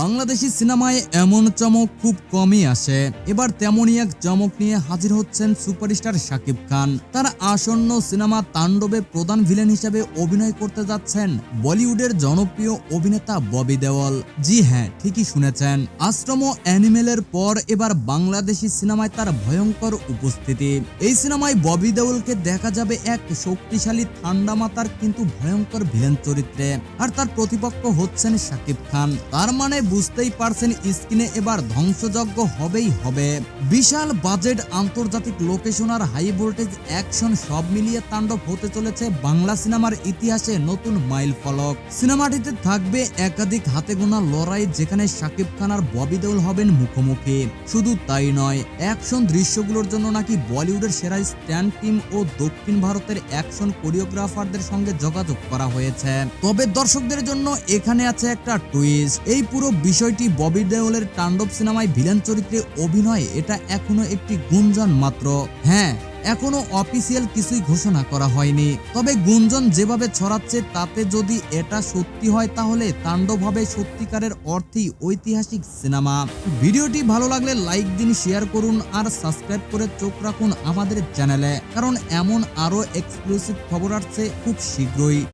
বাংলাদেশি সিনেমায় এমন চমক খুব কমই আসে। এবার তেমনই এক চমক নিয়ে হাজির হচ্ছেন সুপারস্টার শাকিব খান। তার আসন্ন সিনেমা তাণ্ডবে প্রধান ভিলেন হিসেবে অভিনয় করতে যাচ্ছেন বলিউডের জনপ্রিয় অভিনেতা ববি দেওয়াল। জি হ্যাঁ ঠিকই শুনেছেন। আশ্রম অ্যানিমেলের পর এবার বাংলাদেশি সিনেমায় তার ভয়ঙ্কর উপস্থিতি। এই সিনেমায় ববি দেওয়ালকে দেখা যাবে এক শক্তিশালী ঠান্ডা মাতার কিন্তু ভয়ঙ্কর ভিলেন চরিত্রে। আর তার প্রতিপক্ষ হচ্ছেন শাকিব খান। তার মানে বুঝতেই পারছেন স্ক্রিনে এবার ধ্বংসযজ্ঞ হবেই হবে। বিশাল বাজেট আন্তর্জাতিক লোকেশন আর হাই ভোল্টেজ অ্যাকশন সব মিলিয়ে তাণ্ডব হতে চলেছে বাংলা সিনেমার ইতিহাসে নতুন মাইল ফলক। সিনেমাটিতে থাকবে একাধিক হাতে গোনা লড়াই যেখানে শাকিব খান আর ববি দেওল হবেন মুখোমুখি। শুধু তাই নয়, অ্যাকশন দৃশ্যগুলোর জন্য নাকি বলিউডের সেরা স্ট্যান্ড টিম ও দক্ষিণ ভারতের অ্যাকশন কোরিওগ্রাফারদের সঙ্গে যোগাযোগ করা হয়েছে। তবে দর্শকদের জন্য এখানে আছে একটা টুইস্ট। এই পুরো বিষয়টি ববি দেওলের তাণ্ডব সিনেমায় ভিলেন চরিত্রে অভিনয় এটা এখনও একটি গুঞ্জন মাত্র। হ্যাঁ এখনও অফিসিয়াল কিছুই ঘোষণা করা হয়নি। তবে গুঞ্জন যেভাবে ছড়াচ্ছে, তাতে যদি এটা সত্যি হয় তাহলে তাণ্ডব হবে সত্যিকারের অর্থেই ঐতিহাসিক সিনেমা। ভিডিওটি ভালো লাগলে লাইক দিন, শেয়ার করুন আর সাবস্ক্রাইব করে চোখ রাখুন আমাদের চ্যানেলে, কারণ এমন আরও এক্সক্লুসিভ খবর আসছে খুব শীঘ্রই।